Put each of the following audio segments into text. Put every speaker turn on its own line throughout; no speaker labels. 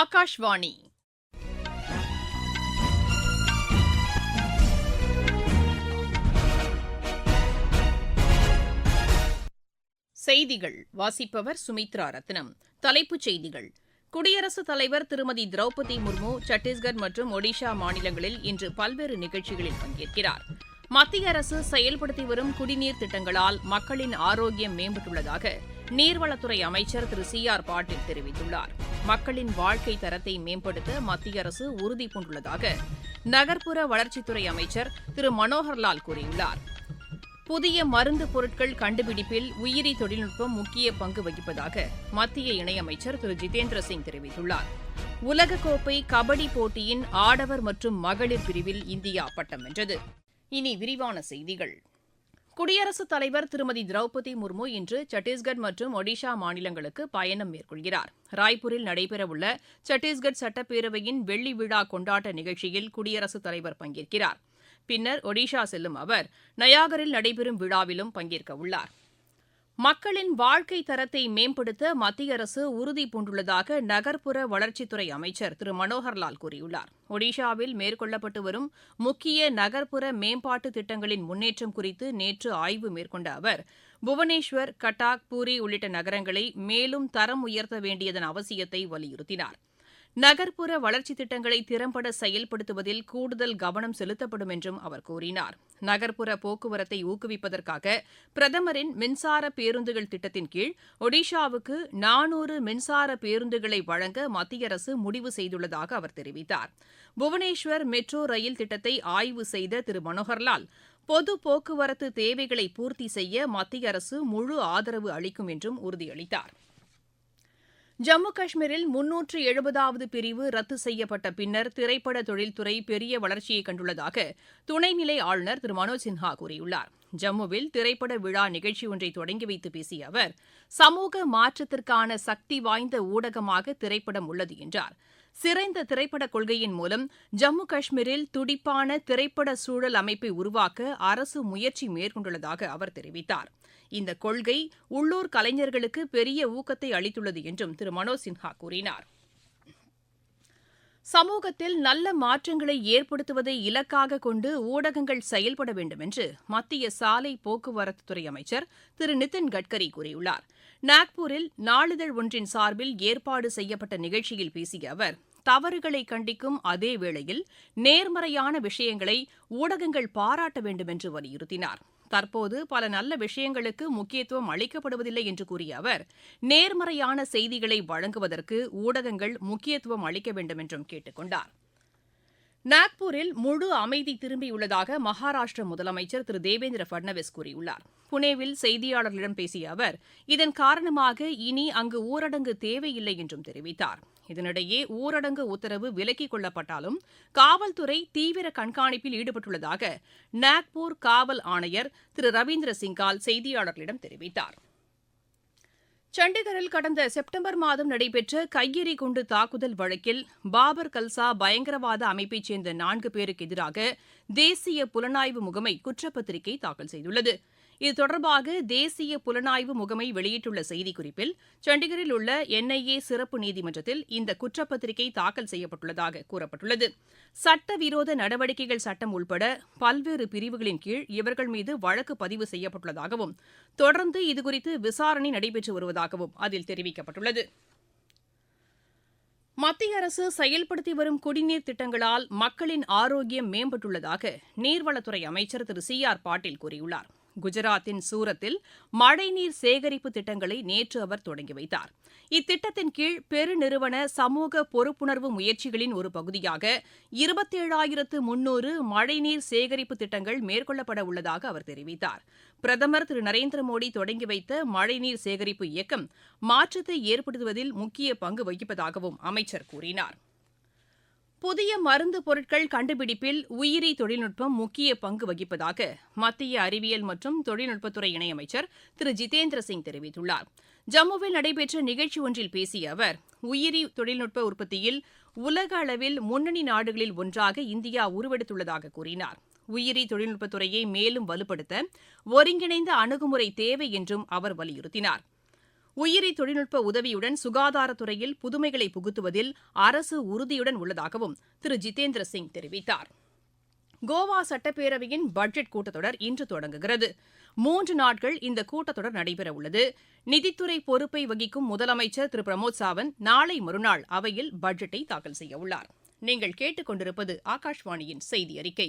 ஆகாஷ்வாணி செய்திகள் வாசிப்பவர் சுமித்ரா ரத்னம் தலைப்புச் செய்திகள் குடியரசுத் தலைவர் திருமதி திரௌபதி முர்மு சத்தீஸ்கர் மற்றும் ஒடிஷா மாநிலங்களில் இன்று பல்வேறு நிகழ்ச்சிகளில் பங்கேற்கிறார் மத்திய அரசு செயல்படுத்தி வரும் குடிநீர் திட்டங்களால் மக்களின் ஆரோக்கியம் மேம்பட்டுள்ளதாக நீர்வளத்துறை அமைச்சர் திரு சி ஆர் பாட்டீல் தெரிவித்துள்ளார் மக்களின் வாழ்க்கை தரத்தை மேம்படுத்த மத்திய அரசு உறுதி பூண்டுள்ளதாக நகர்ப்புற வளர்ச்சித்துறை அமைச்சர் திரு மனோகர்லால் கூறியுள்ளார் புதிய மருந்து பொருட்கள் கண்டுபிடிப்பில் உயிரி தொழில்நுட்பம் முக்கிய பங்கு வகிப்பதாக மத்திய இணையமைச்சர் திரு ஜிதேந்திர சிங் தெரிவித்துள்ளார் உலகக்கோப்பை கபடி போட்டியின் ஆடவர் மற்றும் மகளிர் பிரிவில் இந்தியா பட்டம் வென்றது இனி விரிவான செய்திகள் குடியரசுத் தலைவர் திருமதி திரௌபதி முர்மு இன்று சத்தீஸ்கர் மற்றும் ஒடிஷா மாநிலங்களுக்கு பயணம் மேற்கொள்கிறார் ராய்ப்பூரில் நடைபெறவுள்ள சத்தீஸ்கர் சட்டப்பேரவையின் வெள்ளி விழா கொண்டாட்ட நிகழ்ச்சியில் குடியரசுத் தலைவர் பங்கேற்கிறார் பின்னர் ஒடிஷா செல்லும் அவர் நயாகரில் நடைபெறும் விழாவிலும் பங்கேற்கவுள்ளாா் மக்களின் வாழ்க்கை தரத்தை மேம்படுத்த மத்திய அரசு உறுதி பூண்டுள்ளதாக நகர்ப்புற வளர்ச்சித்துறை அமைச்சர் திரு மனோகர்லால் கூறியுள்ளார் ஒடிஷாவில் மேற்கொள்ளப்பட்டு வரும் முக்கிய நகர்ப்புற மேம்பாட்டு திட்டங்களின் முன்னேற்றம் குறித்து நேற்று ஆய்வு மேற்கொண்ட அவர் புவனேஸ்வர் கட்டாக் பூரி உள்ளிட்ட நகரங்களை மேலும் தரம் உயர்த்த வேண்டியதன் அவசியத்தை வலியுறுத்தினாா் நகர்ப்புற வளர்ச்சித் திட்டங்களை திறம்பட செயல்படுத்துவதில் கூடுதல் கவனம் செலுத்தப்படும் என்றும் அவர் கூறினார் நகர்ப்புற போக்குவரத்தை ஊக்குவிப்பதற்காக பிரதமரின் மின்சார பேருந்துகள் திட்டத்தின் கீழ் ஒடிஷாவுக்கு நானூறு மின்சார பேருந்துகளை வழங்க மத்திய அரசு முடிவு செய்துள்ளதாக அவர் தெரிவித்தார் புவனேஸ்வர் மெட்ரோ ரயில் திட்டத்தை ஆய்வு செய்த திரு மனோகர்லால் பொது போக்குவரத்து தேவைகளை பூர்த்தி செய்ய மத்திய அரசு முழு ஆதரவு அளிக்கும் என்றும் உறுதியளித்தாா் ஜம்மு காஷ்மீரில் முன்னூற்று எழுபதாவது பிரிவு ரத்து செய்யப்பட்ட பின்னர் திரைப்பட தொழில்துறை பெரிய வளர்ச்சியை கண்டுள்ளதாக துணைநிலை ஆளுநர் திரு மனோஜ் சின்ஹா கூறியுள்ளார் ஜம்முவில் திரைப்பட விழா நிகழ்ச்சி ஒன்றை தொடங்கி வைத்து பேசிய அவர் சமூக மாற்றத்திற்கான சக்தி வாய்ந்த ஊடகமாக திரைப்படம் உள்ளது என்றார் சிறைந்த திரைப்படக் கொள்கையின் மூலம் ஜம்மு காஷ்மீரில் துடிப்பான திரைப்பட சூழல் அமைப்பை உருவாக்க அரசு முயற்சி மேற்கொண்டுள்ளதாக அவர் தெரிவித்தார் இந்த கொள்கை உள்ளூர் கலைஞர்களுக்கு பெரிய ஊக்கத்தை அளித்துள்ளது என்றும் திரு மனோஜ் சின்ஹா கூறினார் சமூகத்தில் நல்ல மாற்றங்களை ஏற்படுத்துவதை இலக்காக கொண்டு ஊடகங்கள் செயல்பட வேண்டும் என்று மத்திய சாலை போக்குவரத்துத்துறை அமைச்சர் திரு நிதின் கட்கரி கூறியுள்ளார் நாக்பூரில் நாளிதழ் ஒன்றின் சார்பில் ஏற்பாடு செய்யப்பட்ட நிகழ்ச்சியில் பேசிய அவர் தவறுகளை கண்டிக்கும் அதேவேளையில் நேர்மறையான விஷயங்களை ஊடகங்கள் பாராட்ட வேண்டும் என்று வலியுறுத்தினார் தற்போது பல நல்ல விஷயங்களுக்கு முக்கியத்துவம் அளிக்கப்படுவதில்லை என்று கூறிய அவர் நேர்மறையான செய்திகளை வழங்குவதற்கு ஊடகங்கள் முக்கியத்துவம் அளிக்க வேண்டும் என்றும் கேட்டுக் கொண்டார் நாக்பூரில் முழு அமைதி திரும்பியுள்ளதாக மகாராஷ்டிர முதலமைச்சர் திரு தேவேந்திர பட்னவிஸ் கூறியுள்ளார் புனேவில் செய்தியாளர்களிடம் பேசிய அவர் இதன் காரணமாக இனி அங்கு ஊரடங்கு தேவையில்லை என்றும் தெரிவித்தார் இதனிடையே ஊரடங்கு உத்தரவு விலக்கிக் கொள்ளப்பட்டாலும் காவல்துறை தீவிர கண்காணிப்பில் ஈடுபட்டுள்ளதாக நாக்பூர் காவல் ஆணையர் திரு ரவீந்திர சிங்கால் செய்தியாளர்களிடம் தெரிவித்தார் சண்டிகரில் கடந்த செப்டம்பர் மாதம் நடைபெற்ற கையெறி குண்டு தாக்குதல் வழக்கில் பாபர் கல்சா பயங்கரவாத அமைப்பைச் சேர்ந்த நான்கு பேருக்கு எதிராக தேசிய புலனாய்வு முகமை குற்றப்பத்திரிகை தாக்கல் செய்துள்ளது இது தொடர்பாக தேசிய புலனாய்வு முகமை வெளியிட்டுள்ள செய்திக்குறிப்பில் சண்டிகரில் உள்ள என்ஐஏ சிறப்பு நீதிமன்றத்தில் இந்த குற்றப்பத்திரிகை தாக்கல் செய்யப்பட்டுள்ளதாக கூறப்பட்டுள்ளது சட்டவிரோத நடவடிக்கைகள் சட்டம் உள்பட பல்வேறு பிரிவுகளின் கீழ் இவர்கள் மீது வழக்கு பதிவு செய்யப்பட்டுள்ளதாகவும் தொடர்ந்து இதுகுறித்து விசாரணை நடைபெற்று வருவதாகவும் அதில் தெரிவிக்கப்பட்டுள்ளது மத்திய அரசு செயல்படுத்தி வரும் குடிநீர் திட்டங்களால் மக்களின் ஆரோக்கியம் மேம்பட்டுள்ளதாக நீர்வளத்துறை அமைச்சர் திரு சி ஆர் பாட்டீல் கூறியுள்ளாா் குஜராத்தின் சூரத்தில் மழைநீர் சேகரிப்பு திட்டங்களை நேற்று அவர் தொடங்கி வைத்தார் இத்திட்டத்தின் கீழ் பெருநிறுவன சமூக பொறுப்புணர்வு முயற்சிகளின் ஒரு பகுதியாக இருபத்தேழாயிரத்து முன்னூறு மழைநீர் சேகரிப்பு திட்டங்கள் மேற்கொள்ளப்பட உள்ளதாக அவர் தெரிவித்தார் பிரதமர் திரு நரேந்திர மோடி தொடங்கி வைத்த மழைநீர் சேகரிப்பு இயக்கம் மாற்றத்தை ஏற்படுத்துவதில் முக்கிய பங்கு வகிப்பதாகவும் அமைச்சர் கூறினாா் புதிய மருந்து பொருட்கள் கண்டுபிடிப்பில் உயிரி தொழில்நுட்பம் முக்கிய பங்கு வகிப்பதாக மத்திய அறிவியல் மற்றும் தொழில்நுட்பத்துறை இணையமைச்சர் திரு ஜிதேந்திர சிங் தெரிவித்துள்ளார் ஜம்முவில் நடைபெற்ற நிகழ்ச்சி ஒன்றில் பேசிய அவர் உயிரி தொழில்நுட்ப உற்பத்தியில் உலக அளவில் முன்னணி நாடுகளில் ஒன்றாக இந்தியா உருவெடுத்துள்ளதாக கூறினார் உயிரி தொழில்நுட்பத்துறையை மேலும் வலுப்படுத்த ஒருங்கிணைந்த அணுகுமுறை தேவை என்றும் அவர் வலியுறுத்தினாா் உயிரி தொழில்நுட்ப உதவியுடன் சுகாதாரத்துறையில் புதுமைகளை புகுத்துவதில் அரசு உறுதியுடன் உள்ளதாகவும் திரு ஜிதேந்திர சிங் தெரிவித்தார் கோவா சட்டப்பேரவையின் பட்ஜெட் கூட்டத்தொடர் இன்று தொடங்குகிறது மூன்று நாட்கள் இந்த கூட்டத்தொடர் நடைபெறவுள்ளது நிதித்துறை பொறுப்பை வகிக்கும் முதலமைச்சர் திரு பிரமோத் சாவந்த் நாளை மறுநாள் அவையில் பட்ஜெட்டை தாக்கல் செய்யவுள்ளார் நீங்கள் கேட்டுக்கொண்டிருப்பது ஆகாஷ்வாணியின் செய்தி அறிக்கை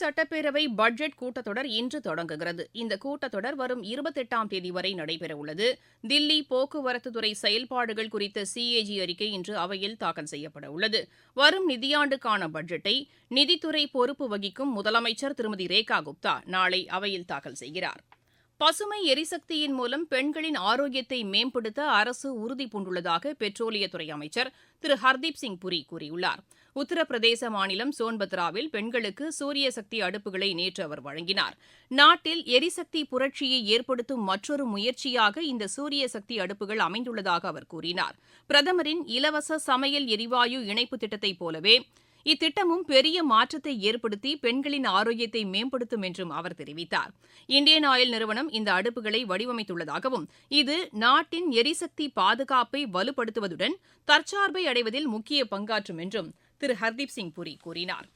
சட்டப்பேரவை பட்ஜெட் கூட்டத்தொடர் இன்று தொடங்குகிறது இந்த கூட்டத்தொடர் வரும் இருபத்தெட்டாம் தேதி வரை நடைபெறவுள்ளது தில்லி போக்குவரத்து துறை செயல்பாடுகள் குறித்த சிஏஜி அறிக்கை இன்று அவையில் தாக்கல் செய்யப்பட உள்ளது வரும் நிதியாண்டுக்கான பட்ஜெட்டை நிதித்துறை பொறுப்பு வகிக்கும் முதலமைச்சர் திருமதி ரேகா குப்தா நாளை அவையில் தாக்கல் செய்கிறாா் பசுமை எரிசக்தியின் மூலம் பெண்களின் ஆரோக்கியத்தை மேம்படுத்த அரசு உறுதிபூண்டுள்ளதாக பெட்ரோலியத்துறை அமைச்சர் திரு ஹர்தீப் சிங் புரி கூறியுள்ளார் உத்தரப்பிரதேச மாநிலம் சோன்பத்ராவில் பெண்களுக்கு சூரிய சக்தி அடுப்புகளை நேற்று அவர் வழங்கினார் நாட்டில் எரிசக்தி புரட்சியை ஏற்படுத்தும் மற்றொரு முயற்சியாக இந்த சூரிய சக்தி அடுப்புகள் அமைந்துள்ளதாக அவர் கூறினார் பிரதமரின் இலவச சமையல் எரிவாயு இணைப்பு திட்டத்தைப் போலவே இத்திட்டமும் பெரிய மாற்றத்தை ஏற்படுத்தி பெண்களின் ஆரோக்கியத்தை மேம்படுத்தும் என்றும் அவர் தெரிவித்தார் இந்தியன் ஆயில் நிறுவனம் இந்த அடுப்புகளை வடிவமைத்துள்ளதாகவும் இது நாட்டின் எரிசக்தி பாதுகாப்பை வலுப்படுத்துவதுடன் தற்சார்பை அடைவதில் முக்கிய பங்காற்றும் என்றும் திரு ஹர்தீப் சிங் புரி கூறினார்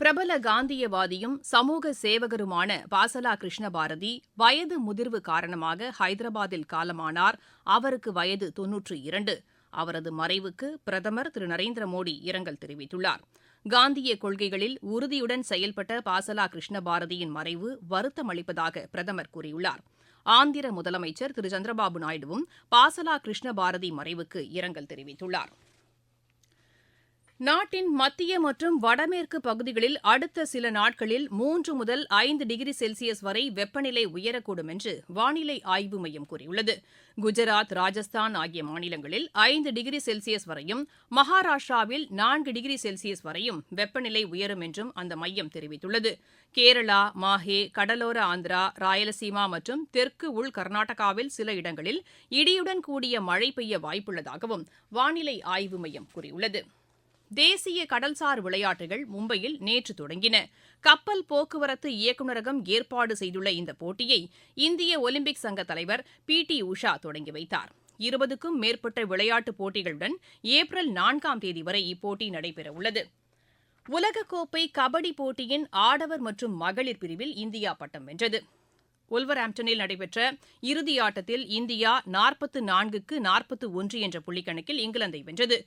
பிரபல காந்தியவாதியும் சமூக சேவகருமான பாசலா கிருஷ்ணபாரதி வயது முதிர்வு காரணமாக ஹைதராபாத்தில் காலமானார் அவருக்கு வயது தொன்னூற்று இரண்டு அவரது மறைவுக்கு பிரதமர் திரு நரேந்திர மோடி இரங்கல் தெரிவித்துள்ளார் காந்திய கொள்கைகளில் உறுதியுடன் செயல்பட்ட பாசலா கிருஷ்ண பாரதியின் மறைவு வருத்தமளிப்பதாக பிரதமர் கூறியுள்ளார் ஆந்திர முதலமைச்சர் திரு சந்திரபாபு நாயுடுவும் பாசலா கிருஷ்ண பாரதி மறைவுக்கு இரங்கல் தெரிவித்துள்ளாா் நாட்டின் மத்திய மற்றும் வடமேற்கு பகுதிகளில் அடுத்த சில நாட்களில் மூன்று முதல் ஐந்து டிகிரி செல்சியஸ் வரை வெப்பநிலை உயரக்கூடும் என்று வானிலை ஆய்வு மையம் கூறியுள்ளது குஜராத் ராஜஸ்தான் ஆகிய மாநிலங்களில் ஐந்து டிகிரி செல்சியஸ் வரையும் மகாராஷ்டிராவில் நான்கு டிகிரி செல்சியஸ் வரையும் வெப்பநிலை உயரும் என்றும் அந்த மையம் தெரிவித்துள்ளது கேரளா மாஹே கடலோர ஆந்திரா ராயலசீமா மற்றும் தெற்கு உள் கர்நாடகாவில் சில இடங்களில் இடியுடன் கூடிய மழை பெய்ய வாய்ப்புள்ளதாகவும் வானிலை ஆய்வு மையம் கூறியுள்ளது தேசிய கடல்சார் விளையாட்டுகள் மும்பையில் நேற்று தொடங்கின கப்பல் போக்குவரத்து இயக்குநரகம் ஏற்பாடு செய்துள்ள இந்த போட்டியை இந்திய ஒலிம்பிக் சங்க தலைவர் பி டி உஷா தொடங்கி வைத்தார் இருபதுக்கும் மேற்பட்ட விளையாட்டுப் போட்டிகளுடன் ஏப்ரல் நான்காம் தேதி வரை இப்போட்டி நடைபெறவுள்ளது உலகக்கோப்பை கபடி போட்டியின் ஆடவர் மற்றும் மகளிர் பிரிவில் இந்தியா பட்டம் வென்றது wolverhamptonல் நடைபெற்ற இறுதியாட்டத்தில் இந்தியா நாற்பத்து நான்குக்கு நாற்பத்து ஒன்று என்ற புள்ளிக்கணக்கில் இங்கிலாந்தை வென்றது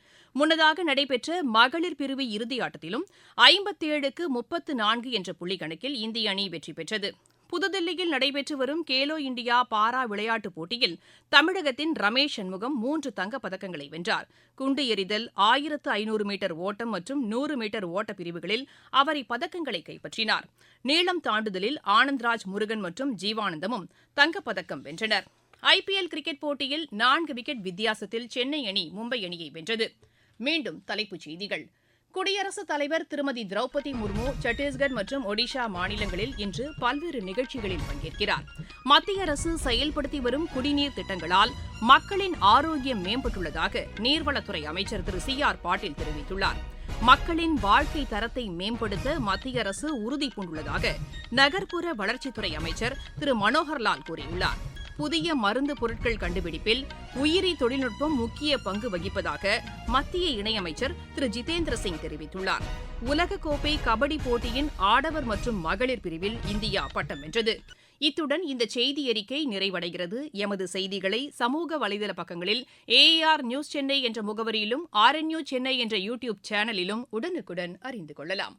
முன்னதாக நடைபெற்ற மகளிர் பிரிவு இறுதியாட்டத்திலும் ஐம்பத்தேழுக்கு முப்பத்து நான்கு என்ற புள்ளிக்கணக்கில் இந்திய அணி வெற்றி பெற்றது புதுதில்லியில் நடைபெற்று வரும் கேலோ இண்டியா பாரா விளையாட்டுப் போட்டியில் தமிழகத்தின் ரமேஷ் சண்முகம் மூன்று தங்கப் பதக்கங்களை வென்றார் குண்டு எறிதல் ஆயிரத்து ஐநூறு மீட்டர் ஓட்டம் மற்றும் நூறு மீட்டர் ஓட்டப் பிரிவுகளில் அவர் இப்பதக்கங்களை கைப்பற்றினார் நீளம் தாண்டுதலில் ஆனந்த்ராஜ் முருகன் மற்றும் ஜீவானந்தமும் தங்கப்பதக்கம் வென்றனர் ஐபிஎல் கிரிக்கெட் போட்டியில் நான்கு விக்கெட் வித்தியாசத்தில் சென்னை அணி மும்பை அணியை வென்றது மீண்டும் தலைப்புச் செய்திகள் குடியரசுத் தலைவர் திருமதி திரௌபதி முர்மு சத்தீஸ்கர் மற்றும் ஒடிஷா மாநிலங்களில் இன்று பல்வேறு நிகழ்ச்சிகளில் பங்கேற்கிறார் மத்திய அரசு செயல்படுத்தி வரும் குடிநீர் திட்டங்களால் மக்களின் ஆரோக்கியம் மேம்பட்டுள்ளதாக நீர்வளத்துறை அமைச்சர் திரு சி ஆர் பாட்டீல் தெரிவித்துள்ளார் மக்களின் வாழ்க்கை தரத்தை மேம்படுத்த மத்திய அரசு உறுதி நகர்ப்புற வளர்ச்சித்துறை அமைச்சர் திரு மனோகர்லால் கூறியுள்ளாா் புதிய மருந்து பொருட்கள் கண்டுபிடிப்பில் உயிரி தொழில்நுட்பம் முக்கிய பங்கு வகிப்பதாக மத்திய இணையமைச்சர் திரு ஜிதேந்திர சிங் தெரிவித்துள்ளார் உலகக்கோப்பை கபடி போட்டியின் ஆடவர் மற்றும் மகளிர் பிரிவில் இந்தியா பட்டம் வென்றது இத்துடன் இந்த செய்தி அறிக்கை நிறைவடைகிறது எமது செய்திகளை சமூக வலைதள பக்கங்களில் ஏஆர் நியூஸ் சென்னை என்ற முகவரியிலும் ஆர்என்யூ சென்னை என்ற யூடியூப் சேனலிலும் உடனுக்குடன் அறிந்து கொள்ளலாம்